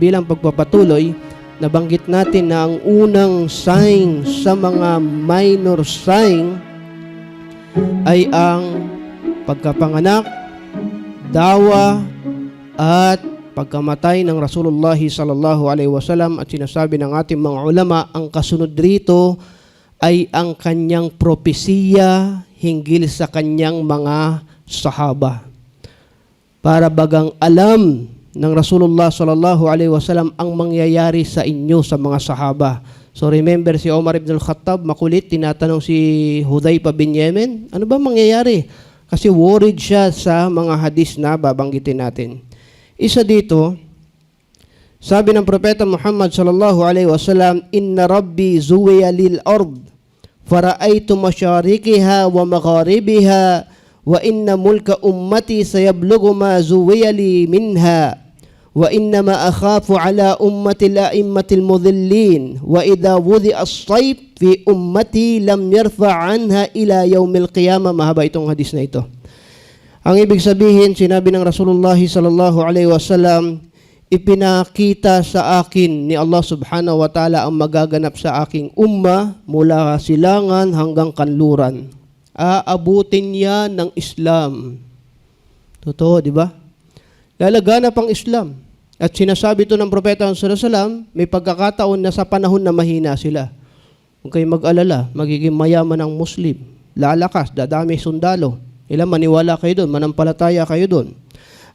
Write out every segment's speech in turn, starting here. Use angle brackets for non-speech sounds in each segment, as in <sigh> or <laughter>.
Bilang pagpapatuloy, nabanggit natin na ang unang sign sa mga minor sign ay ang pagkapanganak, dawa, at pagkamatay ng Rasulullah sallallahu alaihi wasallam. At sinasabi ng ating mga ulama ang kasunod rito ay ang kanyang propesiya hinggil sa kanyang mga sahaba. Para bagang alam ng Rasulullah sallallahu alaihi wasallam ang mangyayari sa inyo sa mga sahaba. So remember si Omar ibn al-Khattab, makulit, tinatanong si Hudaypa bin Yemen, ano ba mangyayari? Kasi worried siya sa mga hadis na babanggitin natin. Isa dito, sabi ng propeta Muhammad sallallahu alaihi wasallam, "Inna Rabbi zuwiya lil ard, fara'aytu masyarikiha wa magharibiha, wa inna mulka ummati sayablugu ma zuwiyali minha. Wa inna ma akhafu ala ummati al-a'immati al-mudhillin wa idha wudi as-sayf fi ummati lam yarfa anha ila yawm al-qiyamah mahaba itong hadis na ito. Ang ibig sabihin sinabi ng Rasulullah sallallahu alaihi wasallam ipinakita sa akin ni Allah subhanahu wa ta'ala ang magaganap sa aking umma mula silangan hanggang kanluran aabutin niya ng Islam totoo di ba Lalaganap ang Islam. At sinasabi ito ng Propeta sallallahu may pagkakataon na sa panahon na mahina sila. Huwag kayong mag-alala, magiging mayaman ang Muslim. Lalakas, dadami sundalo. Ilan maniwala kayo doon, manampalataya kayo doon.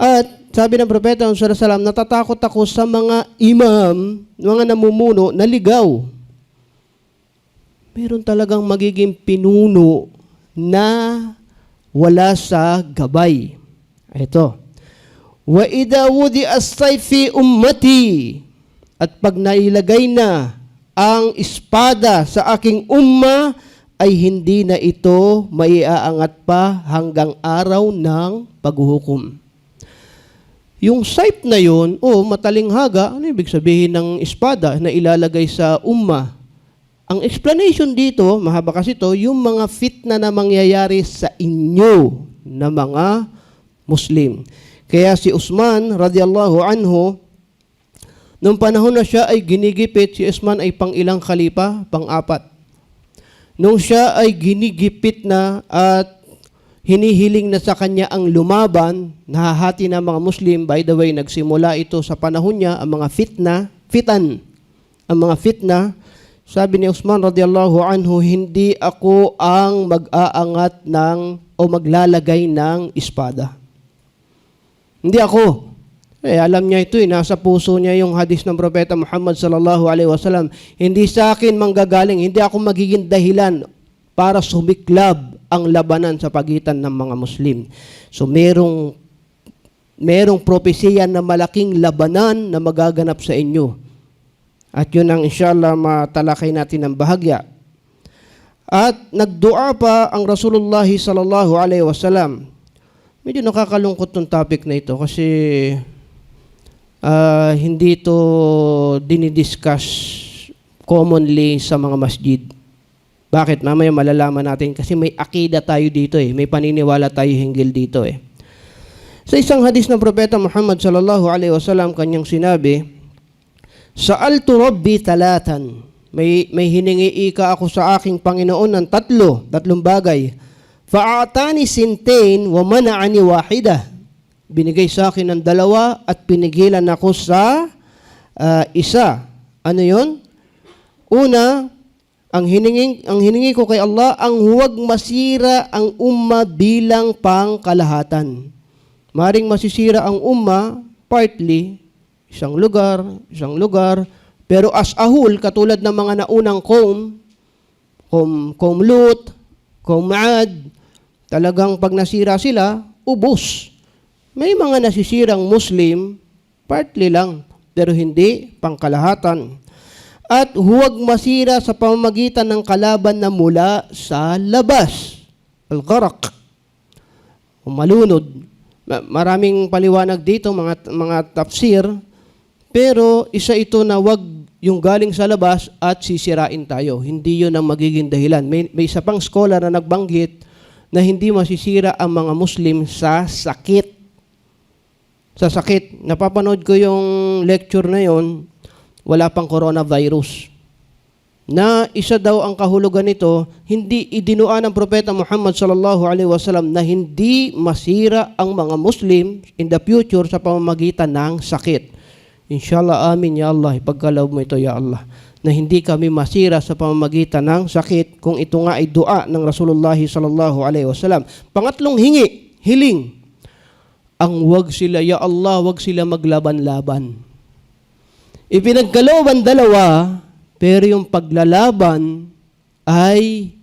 At sabi ng Propeta sallallahu natatakot ako sa mga imam, mga namumuno na ligaw. Meron talagang magiging pinuno na wala sa gabay. Ito, Wa idha wudi as-sayf fi ummati at pag nailagay na ang espada sa aking umma ay hindi na ito maiaangat pa hanggang araw ng paghuhukom. Yung saip na yun, o matalinghaga, ano ibig sabihin ng espada na ilalagay sa umma? Ang explanation dito, mahaba kasi ito, yung mga fitna na mangyayari sa inyo na mga Muslim. Kaya si Usman radhiyallahu anhu nung panahon na siya ay ginigipit, si Usman ay pang ilang khalifa, pang-apat. Nung siya ay ginigipit na at hinihiling na sa kanya ang lumaban, nahahati ng mga Muslim, by the way, nagsimula ito sa panahon niya, ang mga fitna, fitan, ang mga fitna, sabi ni Usman radhiyallahu anhu, hindi ako ang mag-aangat ng o maglalagay ng espada. Hindi ako. Eh, alam niya ito eh, nasa puso niya yung hadis ng Propeta Muhammad sallallahu alaihi wasallam. Hindi sa akin manggagaling, hindi ako magiging dahilan para sumiklab ang labanan sa pagitan ng mga Muslim. So merong merong propesiya na malaking labanan na magaganap sa inyo. At yun ang inshallah matalakay natin ng bahagya. At nagdua pa ang Rasulullah sallallahu alaihi wasallam Medyo nakakalungkot tong topic na ito kasi uh, hindi ito dinidiscuss commonly sa mga masjid. Bakit? Mamaya malalaman natin kasi may akida tayo dito eh. May paniniwala tayo hinggil dito eh. Sa isang hadis ng Propeta Muhammad sallallahu alaihi wasallam kanyang sinabi, Sa'altu Rabbi talatan. May, may hiningi ika ako sa aking Panginoon ng tatlo, tatlong bagay Fa'atani sintain wa mana'ani wahida. Binigay sa akin ng dalawa at pinigilan ako sa uh, isa. Ano yon? Una, ang hiningi, ang hiningi ko kay Allah, ang huwag masira ang umma bilang pangkalahatan. Maring masisira ang umma, partly, isang lugar, isang lugar, pero as a whole, katulad ng mga naunang Qom, Qom, Qom Lut, Qom Maad, Talagang pag nasira sila, ubos. May mga nasisirang Muslim, partly lang, pero hindi pangkalahatan. At huwag masira sa pamamagitan ng kalaban na mula sa labas. Al-gharaq. Malunod. Maraming paliwanag dito, mga, mga tafsir, pero isa ito na wag yung galing sa labas at sisirain tayo. Hindi yun ang magiging dahilan. May, may isa pang scholar na nagbanggit, na hindi masisira ang mga Muslim sa sakit. sa sakit. Napapanood ko yung lecture na yon, wala pang coronavirus. Na isa daw ang kahulugan nito, hindi idinuan ng propeta Muhammad sallallahu alaihi wasallam na hindi masira ang mga Muslim in the future sa pamamagitan ng sakit. Inshallah amin ya Allah, ipagkaloob mo ito ya Allah na hindi kami masira sa pamamagitan ng sakit kung ito nga ay dua ng Rasulullah sallallahu alaihi wasallam. Pangatlong hingi, hiling. Ang wag sila, ya Allah, wag sila maglaban-laban. Ipinagkalooban dalawa, pero yung paglalaban ay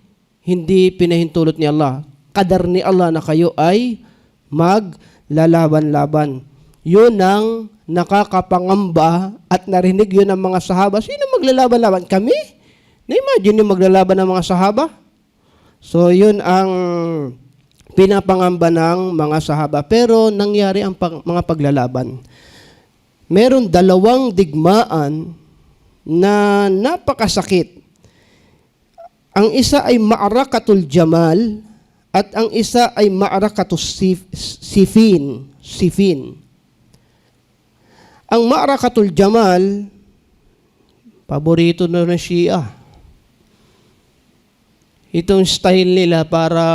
hindi pinahintulot ni Allah. Kadar ni Allah na kayo ay maglalaban-laban. Yun ang nakakapangamba at narinig yun ng mga sahaba. Sino maglalaban-laban? Kami? Na-imagine yung maglalaban ng mga sahaba? So, yun ang pinapangamba ng mga sahaba. Pero nangyari ang pag- mga paglalaban. Meron dalawang digmaan na napakasakit. Ang isa ay Ma'arakatul Jamal at ang isa ay Ma'arakatul Sif- Sifin. Sifin. Ang Ma'arakatul Jamal, paborito na ng Shia. Itong style nila para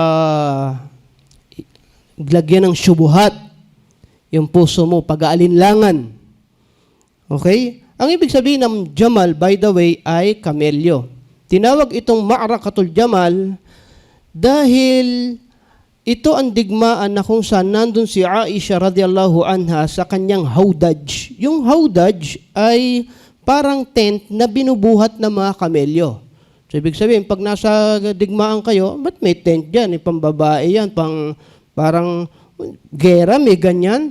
lagyan ng syubuhat yung puso mo, pag-aalinlangan. Okay? Ang ibig sabihin ng Jamal, by the way, ay kamelyo. Tinawag itong Ma'rakatul Jamal dahil ito ang digmaan na kung saan nandun si Aisha radiyallahu anha sa kanyang haudaj. Yung haudaj ay parang tent na binubuhat ng mga kamelyo. So, ibig sabihin, pag nasa digmaan kayo, ba't may tent dyan? Eh, pambabae yan, pang, parang gera, may ganyan.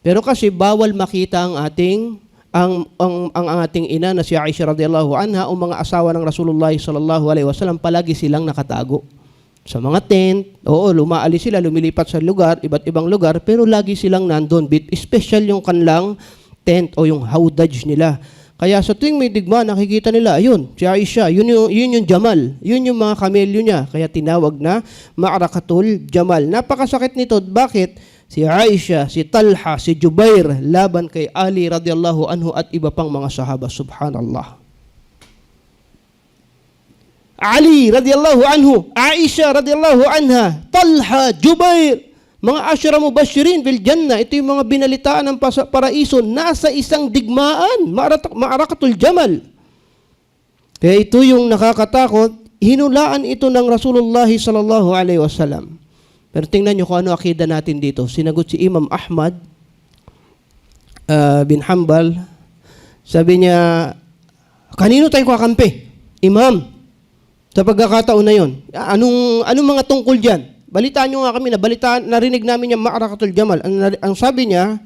Pero kasi bawal makita ang ating ang, ang, ang, ang ating ina na si Aisha radhiyallahu anha o mga asawa ng Rasulullah sallallahu alaihi wasallam palagi silang nakatago sa mga tent. Oo, lumaalis sila, lumilipat sa lugar, iba't ibang lugar, pero lagi silang nandun. Bit special yung kanlang tent o yung haudaj nila. Kaya sa tuwing may digma, nakikita nila, ayun, si Aisha, yun yung, yun yung Jamal, yun yung mga kamelyo niya. Kaya tinawag na Ma'arakatul Jamal. Napakasakit nito. Bakit? Si Aisha, si Talha, si Jubair, laban kay Ali radhiyallahu anhu at iba pang mga sahaba. Subhanallah. Ali radhiyallahu anhu, Aisha radhiyallahu anha, Talha, Jubair, mga asyara mubashirin bil jannah, ito yung mga binalitaan ng paraiso, nasa isang digmaan, ma'arakatul jamal. Kaya ito yung nakakatakot, hinulaan ito ng Rasulullah sallallahu alaihi wasallam. Pero tingnan nyo kung ano akida natin dito. Sinagot si Imam Ahmad ah, bin Hanbal, sabi niya, kanino tayo kakampi? Imam, sa pagkakataon na yon, anong, anong mga tungkol dyan? Balitaan nyo nga kami na balitaan, narinig namin yung Ma'arakatul Jamal. Ang, ang sabi niya,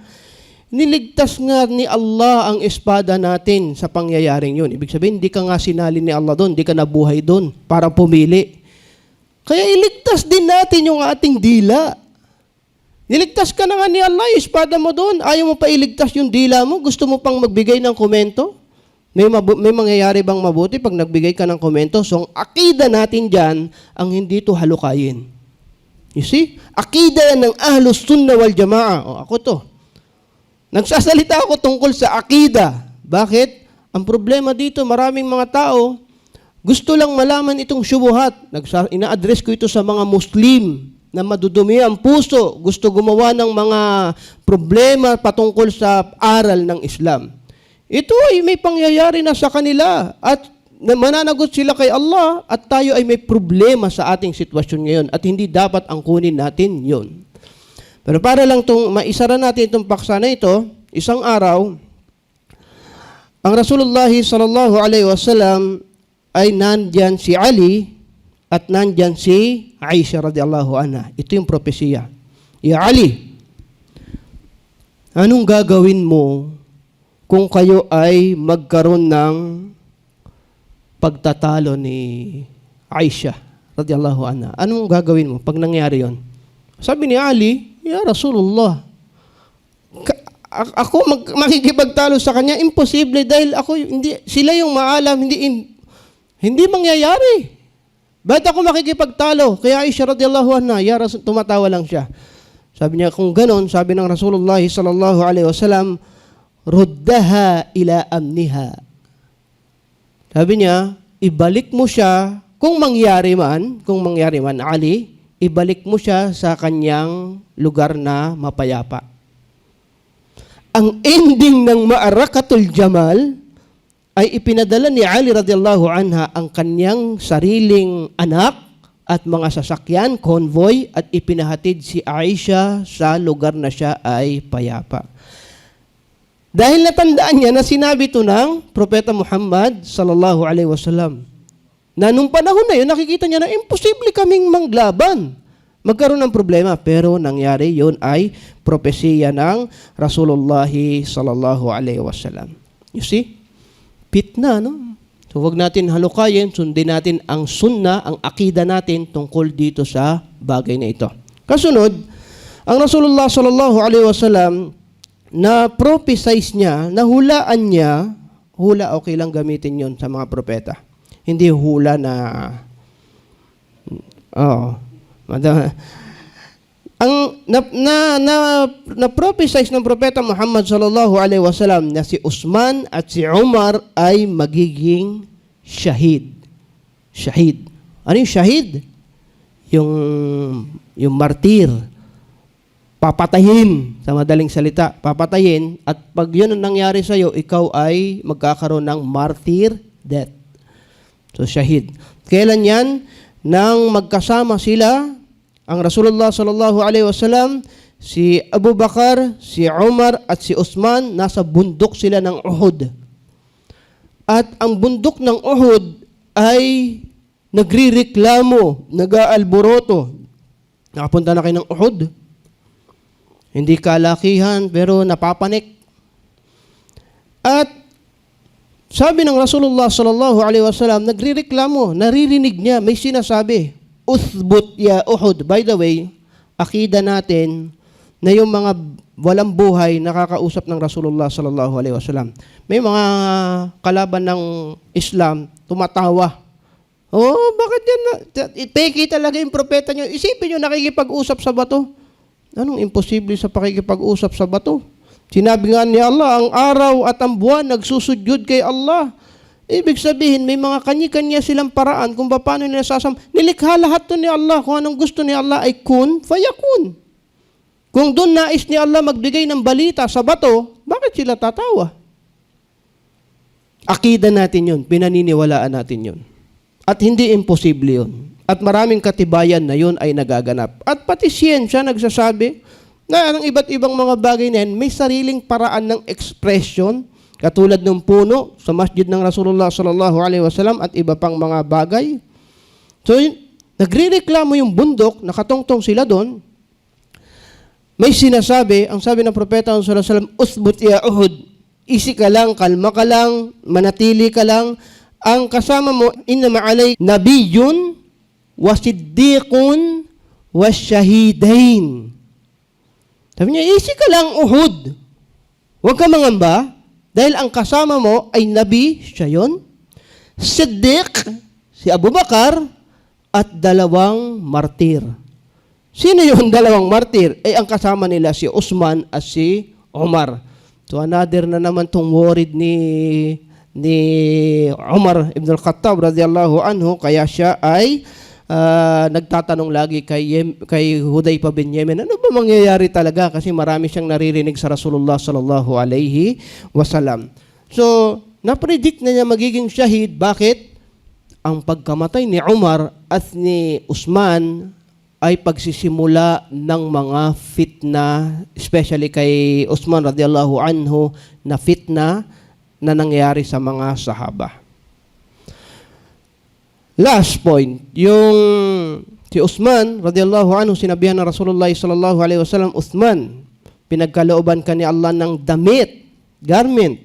niligtas nga ni Allah ang espada natin sa pangyayaring yun. Ibig sabihin, hindi ka nga sinalin ni Allah doon, hindi ka nabuhay doon para pumili. Kaya iligtas din natin yung ating dila. Niligtas ka na nga ni Allah, espada mo doon. Ayaw mo pa iligtas yung dila mo, gusto mo pang magbigay ng komento? May, mabu- may mangyayari bang mabuti pag nagbigay ka ng komento? So, ang akida natin dyan, ang hindi to halukayin. You see? Akida yan ng Ahlus Sunnah wal Jamaa. O, ako to. Nagsasalita ako tungkol sa akida. Bakit? Ang problema dito, maraming mga tao, gusto lang malaman itong syubuhat. Nagsa- ina-address ko ito sa mga Muslim na madudumi ang puso, gusto gumawa ng mga problema patungkol sa aral ng Islam. Ito ay may pangyayari na sa kanila at na mananagot sila kay Allah at tayo ay may problema sa ating sitwasyon ngayon at hindi dapat angkunin natin yon. Pero para lang tong maisara natin itong paksa na ito, isang araw, ang Rasulullah sallallahu alaihi wasallam ay nandyan si Ali at nandyan si Aisha radhiyallahu anha. Ito yung propesiya. Ya Ali, anong gagawin mo kung kayo ay magkaroon ng pagtatalo ni Aisha radhiyallahu anha? Anong gagawin mo pag nangyari yon? Sabi ni Ali, Ya Rasulullah, ako mag, makikipagtalo sa kanya, imposible dahil ako, hindi, sila yung maalam, hindi, in- hindi mangyayari. Bakit ako makikipagtalo? Kaya Aisha radiyallahu anha, ya Rasul, tumatawa lang siya. Sabi niya, kung ganon, sabi ng Rasulullah sallallahu alaihi wasallam, ruddaha ila amniha. Sabi niya, ibalik mo siya, kung mangyari man, kung mangyari man, Ali, ibalik mo siya sa kanyang lugar na mapayapa. Ang ending ng Ma'arakatul Jamal ay ipinadala ni Ali radhiyallahu anha ang kanyang sariling anak at mga sasakyan, convoy, at ipinahatid si Aisha sa lugar na siya ay payapa. Dahil natandaan niya na sinabi ito ng Propeta Muhammad sallallahu alaihi wasallam na nung panahon na yun, nakikita niya na imposible kaming manglaban. Magkaroon ng problema, pero nangyari yun ay propesiya ng Rasulullah sallallahu alaihi wasallam. You see? Pitna, no? So, huwag natin halukayin, sundin natin ang sunna, ang akida natin tungkol dito sa bagay na ito. Kasunod, ang Rasulullah sallallahu alaihi wasallam na prophesize niya, na hulaan niya, hula okay lang gamitin yon sa mga propeta. Hindi hula na, oh, madam, ang na na na, na prophesize ng propeta Muhammad sallallahu alaihi wasallam na si Usman at si Umar ay magiging shahid. Shahid. Ano yung shahid? Yung yung martir. Papatayin sa madaling salita, papatayin at pag 'yun ang nangyari sa iyo, ikaw ay magkakaroon ng martyr death. So shahid. Kailan 'yan? Nang magkasama sila ang Rasulullah sallallahu alaihi wasallam, si Abu Bakar, si Umar at si Usman nasa bundok sila ng Uhud. At ang bundok ng Uhud ay nagrireklamo, nag-aalboroto. Nakapunta na kayo ng Uhud. Hindi kalakihan pero napapanik. At sabi ng Rasulullah sallallahu alaihi wasallam, nagrireklamo, naririnig niya, may sinasabi, Uthbut ya Uhud. By the way, akida natin na yung mga walang buhay nakakausap ng Rasulullah sallallahu alaihi wasallam. May mga kalaban ng Islam tumatawa. Oh, bakit yan? Peki talaga yung propeta nyo. Isipin nyo, nakikipag-usap sa bato. Anong imposible sa pakikipag-usap sa bato? Sinabi nga ni Allah, ang araw at ang buwan nagsusudyod kay Allah. Ibig sabihin, may mga kanya-kanya silang paraan kung paano nila sasam. Nilikha lahat to ni Allah. Kung anong gusto ni Allah ay kun, fayakun. Kung doon nais ni Allah magbigay ng balita sa bato, bakit sila tatawa? Akida natin yun. Pinaniniwalaan natin yun. At hindi imposible yun. At maraming katibayan na yun ay nagaganap. At pati siyensya nagsasabi na ang iba't ibang mga bagay na yan, may sariling paraan ng expression katulad ng puno sa masjid ng Rasulullah sallallahu alaihi wasallam at iba pang mga bagay. So, nagrereklamo yung bundok, nakatongtong sila doon. May sinasabi, ang sabi ng propeta sallallahu alaihi wasallam, "Usbut ya Uhud." Isi ka lang, kalma ka lang, manatili ka lang. Ang kasama mo, inna ma'alay nabiyun, wasiddiqun, wasyahidain. Sabi niya, isi ka lang, Uhud. Huwag ka mangamba, dahil ang kasama mo ay nabi, siya yun. Siddiq, si Abu Bakar, at dalawang martir. Sino yung <laughs> dalawang martir? Eh, ang kasama nila si Usman at si Umar. So, another na naman tong worried ni ni Umar ibn al-Khattab radiyallahu anhu kaya siya ay ah, nagtatanong lagi kay Yem, kay Hudayfa bin Yemen ano ba mangyayari talaga kasi marami siyang naririnig sa Rasulullah sallallahu alaihi wasallam. So, na-predict na niya magiging shahid. Bakit? Ang pagkamatay ni Umar at ni Usman ay pagsisimula ng mga fitna, especially kay Usman radiyallahu anhu, na fitna na nangyari sa mga sahaba. Last point, yung si Usman radiyallahu anhu sinabihan ng Rasulullah sallallahu alaihi wasallam, Uthman, pinagkalooban ka ni Allah ng damit, garment.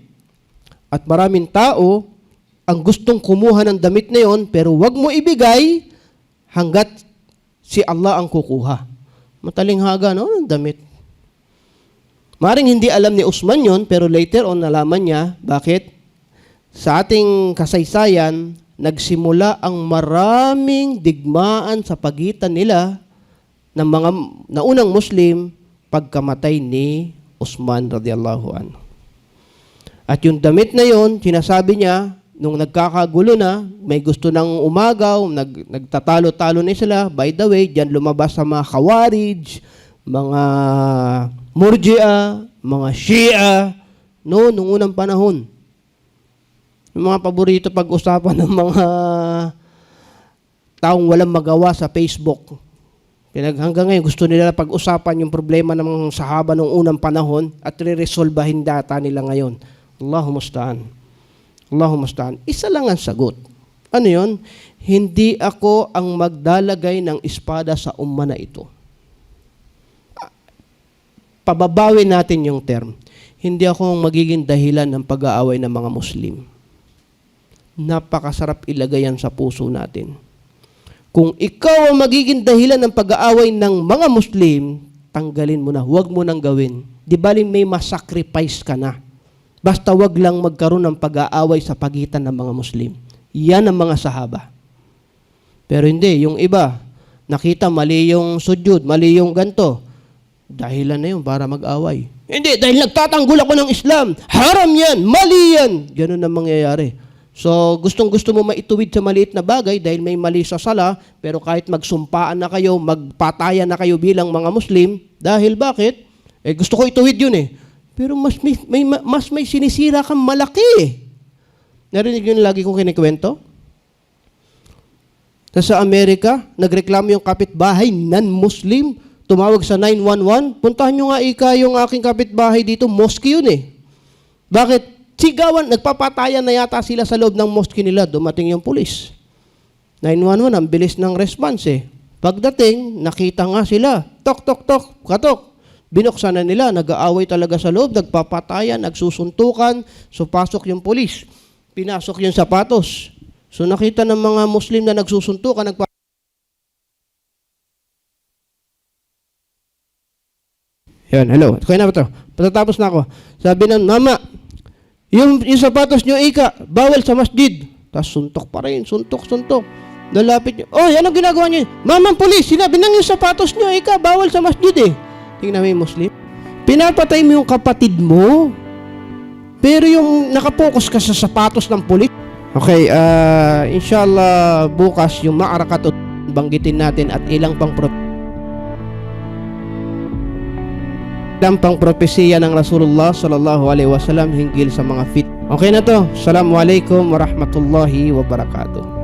At maraming tao ang gustong kumuha ng damit na yon pero wag mo ibigay hanggat si Allah ang kukuha. Mataling haga, no? Ang damit. Maring hindi alam ni Usman yon pero later on nalaman niya. Bakit? Sa ating kasaysayan, nagsimula ang maraming digmaan sa pagitan nila ng mga naunang Muslim pagkamatay ni Usman radiyallahu anhu. At yung damit na yon, sinasabi niya, nung nagkakagulo na, may gusto ng umagaw, nag, nagtatalo-talo na sila. By the way, diyan lumabas sa mga Khawarij, mga Murji'a, mga Shia, no, nung unang panahon. Yung mga paborito pag-usapan <laughs> ng mga taong walang magawa sa Facebook. Pinag hanggang ngayon gusto nila pag-usapan yung problema ng mga sahaba noong unang panahon at re-resolbahin data nila ngayon. Allahu musta'an. Allahu musta'an. Isa lang ang sagot. Ano yon? Hindi ako ang magdalagay ng espada sa umma na ito. Pababawin natin yung term. Hindi ako ang magiging dahilan ng pag-aaway ng mga Muslim. Napakasarap ilagay yan sa puso natin. Kung ikaw ang magiging dahilan ng pag-aaway ng mga Muslim, tanggalin mo na. Huwag mo nang gawin. Di baling may masacrifice ka na. Basta wag lang magkaroon ng pag-aaway sa pagitan ng mga Muslim. Yan ang mga sahaba. Pero hindi, yung iba, nakita mali yung sujud, mali yung ganto. Dahilan na yun para mag-away. Hindi, dahil nagtatanggol ako ng Islam. Haram yan, mali yan. Ganun ang mangyayari. So, gustong gusto mo maituwid sa maliit na bagay dahil may mali sa sala, pero kahit magsumpaan na kayo, magpatayan na kayo bilang mga Muslim, dahil bakit? Eh, gusto ko ituwid yun eh. Pero mas may, may, mas may sinisira kang malaki eh. Narinig yun lagi kong kinikwento? Sa Amerika, nagreklamo yung kapitbahay, non-Muslim, tumawag sa 911, puntahan nyo nga ika yung aking kapitbahay dito, mosque yun eh. Bakit? Sigawan, nagpapatayan na yata sila sa loob ng mosque nila, dumating yung pulis. 911, ang bilis ng response eh. Pagdating, nakita nga sila, tok, tok, tok, katok. Binuksan na nila, nag-aaway talaga sa loob, nagpapatayan, nagsusuntukan, so pasok yung pulis. Pinasok yung sapatos. So nakita ng mga Muslim na nagsusuntukan, nagpa Yan, hello. Kaya na ba ito? Patatapos na ako. Sabi ng mama, yung, yung sapatos nyo, ika, bawal sa masjid. Tapos suntok pa rin, suntok, suntok. Nalapit nyo. Oh, yan ginagawa nyo. Mamang polis, sinabi nang yung sapatos nyo, ika, bawal sa masjid eh. Tingnan mo yung Muslim. Pinapatay mo yung kapatid mo. Pero yung nakapokus ka sa sapatos ng pulis. Okay, uh, inshallah bukas yung maarakat banggitin natin at ilang pang pro ilang pang propesiya ng Rasulullah sallallahu alaihi wasallam hinggil sa mga fit. Okay na to. Assalamualaikum warahmatullahi wabarakatuh.